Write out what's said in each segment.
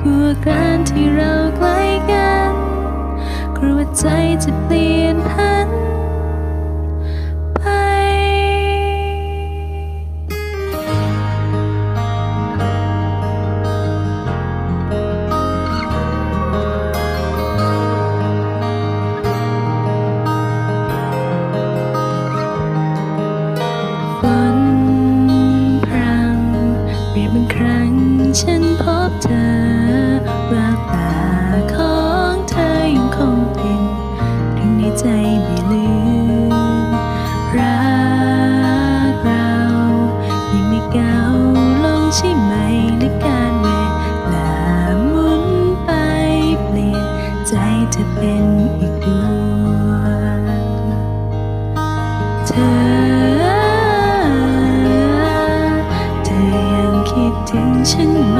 กลัวการที่เราใกล้กันกลัวใจจะเปลี่ยนไป จะเป็นอีกดวงเธอ เธอยังคิดถึงฉันไหม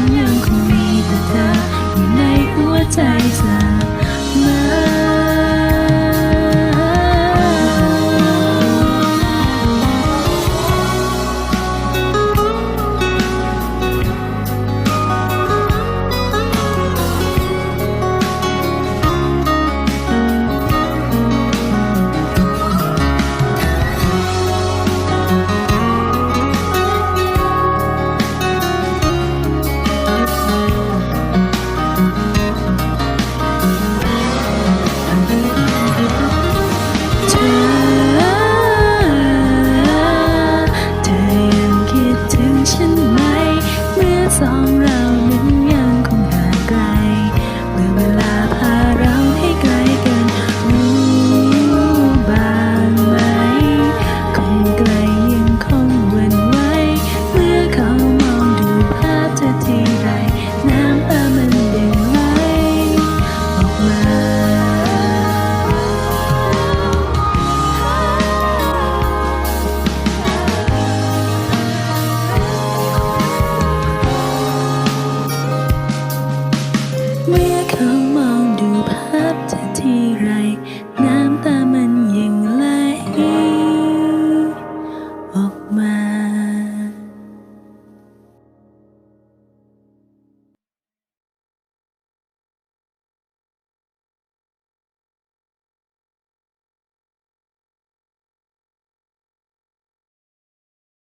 看夜